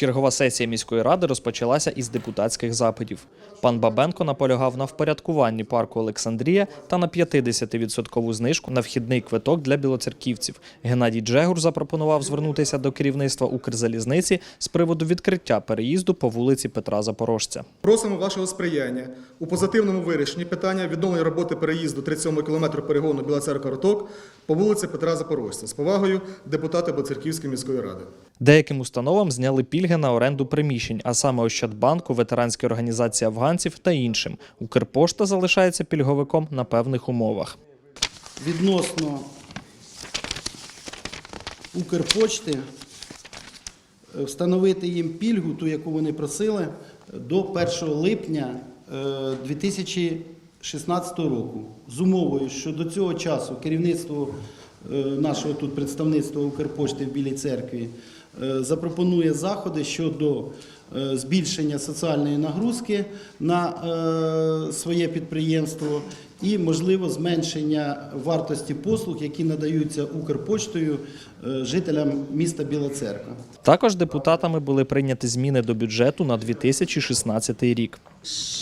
Чергова сесія міської ради розпочалася із депутатських запитів. Пан Бабенко наполягав на впорядкуванні парку Олександрія та на 50% знижку на вхідний квиток для білоцерківців. Геннадій Джегур запропонував звернутися до керівництва Укрзалізниці з приводу відкриття переїзду по вулиці Петра Запорожця. Просимо вашого сприяння у позитивному вирішенні питання відновлення роботи переїзду 37 км перегону Біла Церква Роток по вулиці Петра Запорожця. З повагою депутати Білоцерківської міської ради. Деяким установам зняли пільги на оренду приміщень, а саме Ощадбанку, ветеранській організації афганців та іншим. Укрпошта залишається пільговиком на певних умовах. відносно Укрпочти е, встановити їм пільгу, ту, яку вони просили, до 1 липня е, 2016 року. З умовою, що до цього часу керівництво е, нашого тут представництва Укрпошти в Білій церкві е, запропонує заходи щодо е, збільшення соціальної нагрузки на е, своє підприємство і, можливо, зменшення вартості послуг, які надаються Укрпоштою е, жителям міста Біла Церква. Також депутатами були прийняті зміни до бюджету на 2016 рік.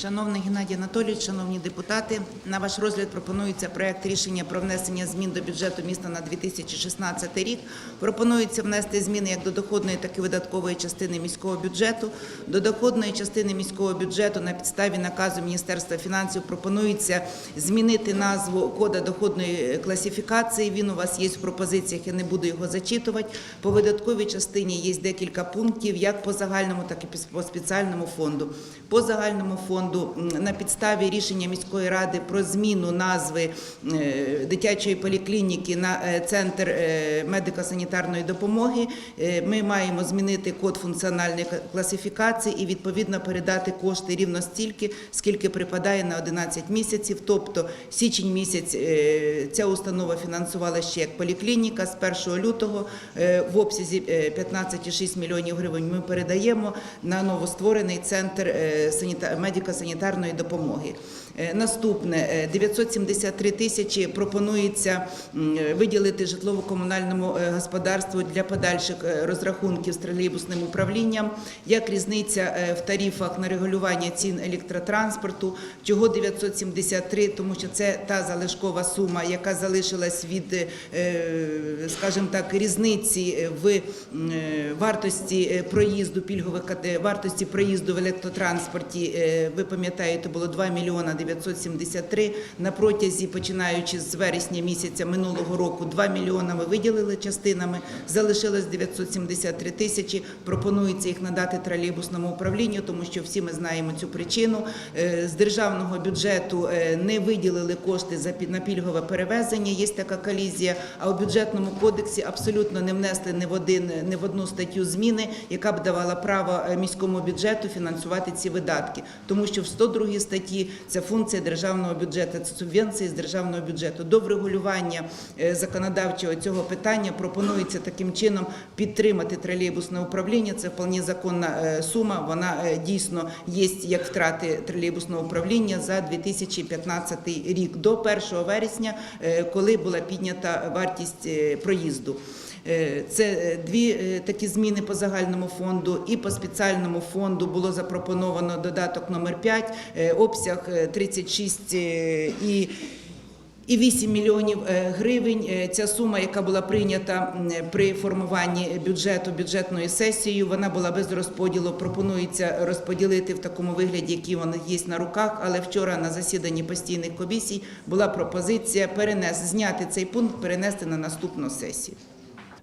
Шановний Геннадій Анатолійович, шановні депутати, на ваш розгляд пропонується проект рішення про внесення змін до бюджету міста на 2016 рік. Пропонується внести зміни як до доходної, так і видаткової частини міського бюджету. До доходної частини міського бюджету на підставі наказу Міністерства фінансів пропонується змінити назву кода доходної класифікації. Він у вас є в пропозиціях, я не буду його зачитувати. По видатковій частині є декілька пунктів, як по загальному, так і по спеціальному фонду. По загальному фонду на підставі рішення міської ради про зміну назви е, дитячої поліклініки на е, центр е, медико-санітарної допомоги. Ми маємо змінити код функціональної к- класифікації і відповідно передати кошти рівно стільки, скільки припадає на 11 місяців. Тобто січень місяць е, ця установа фінансувала ще як поліклініка з 1 лютого е, в обсязі е, 15,6 мільйонів гривень. Ми передаємо на новостворений центр е, медико-санітарної допомоги. Е, Наступне е, 973 тисячі пропонується виділити житлово-комунальному е, господарству для подальших е, розрахунків з тролейбусним управлінням. Як різниця е, в тарифах на регулювання цін електротранспорту? Чого 973? Тому що це та залишкова сума, яка залишилась від, е, скажімо так, різниці в е, вартості е, проїзду пільгових вартості проїзду в електротранспорті. Е, Ви пам'ятаєте, було 2 мільйона 973. На протязі, починаючи з вересня місяця минулого року, 2 мільйона ми виділили частинами, залишилось 973 тисячі. Пропонується їх надати тролейбусному управлінню, тому що всі ми знаємо цю причину. Е, З державного бюджету е, не виділили кошти за на пільгове перевезення. Є така колізія. А у бюджетному кодексі абсолютно не внесли ні в один ні в одну статтю зміни, яка б давала право е, міському бюджету фінансувати ці видатки, тому що в 102 статті це функція державного бюджету, це субвенції з державного бюджету. До врегулювання е, законодавчого цього питання пропонується таким чином підтримати тролейбусне управління. Це вполне законна е, сума. Вона е, дійсно є як втрати тролейбусного управління за 2015 рік до 1 вересня, коли була піднята вартість проїзду. Е, Це е, дві е, такі зміни по загальному фонду і по спеціальному фонду було запропоновано додаток номер 5, обсяг е, 36 е, і і 8 мільйонів гривень. Ця сума, яка була прийнята при формуванні бюджету бюджетною сесією, вона була без розподілу. Пропонується розподілити в такому вигляді, який вона є на руках. Але вчора на засіданні постійних комісій була пропозиція перенести зняти цей пункт, перенести на наступну сесію.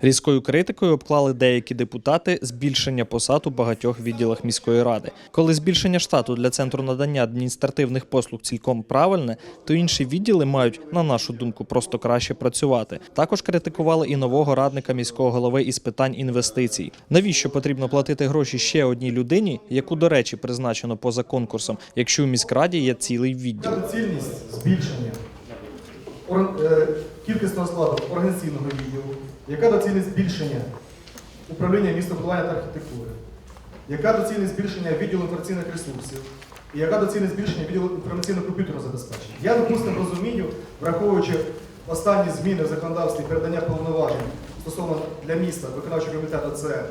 Різкою критикою обклали деякі депутати збільшення посад у багатьох відділах міської ради. Коли збільшення штату для центру надання адміністративних послуг цілком правильне, то інші відділи мають, на нашу думку, просто краще працювати. Також критикували і нового радника міського голови із питань інвестицій. Навіщо потрібно платити гроші ще одній людині, яку, до речі, призначено поза конкурсом, якщо у міськраді є цілий відділ? Яка доцільність збільшення е, кількісного складу організаційного відділу? Яка доцільність збільшення управління містобудування та архітектури? Яка доцільність збільшення відділу інформаційних ресурсів? І яка доцільність збільшення відділу інформаційно-комп'ютерного забезпечення? Я, допустимо, розумію, враховуючи останні зміни в законодавстві передання повноважень стосовно для міста виконавчого комітету це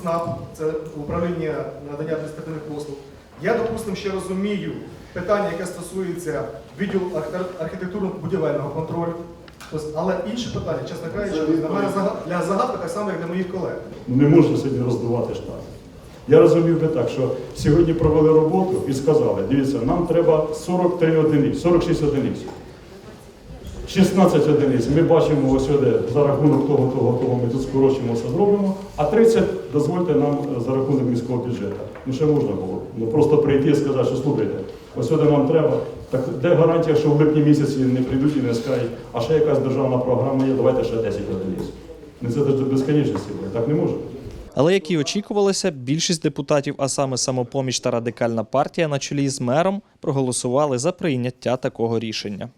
ЦНАП, це управління надання адміністративних послуг. Я, допустимо, ще розумію питання, яке стосується відділу архітек- архітектурно-будівельного контролю. Тобто, але інші питання, чесно кажучи, для мене для загадка так само, як для моїх колег. Не можна сьогодні роздувати штат. Я розумів би так, що сьогодні провели роботу і сказали, дивіться, нам треба 43 одиниць, 46 одиниць. 16 одиниць. Ми бачимо ось сюди за рахунок того, того, того, ми тут скорочимо, все зробимо, а 30 дозвольте нам е, за рахунок міського бюджету. Ну ще можна було. Ну просто прийти і сказати, що слухайте, ось сюди нам треба. Так де гарантія, що в липні місяці не прийдуть і не скажуть, а ще якась державна програма є, давайте ще 10 одиниць. Не це до безконечності так не може. Але як і очікувалося, більшість депутатів, а саме самопоміч та радикальна партія на чолі з мером, проголосували за прийняття такого рішення.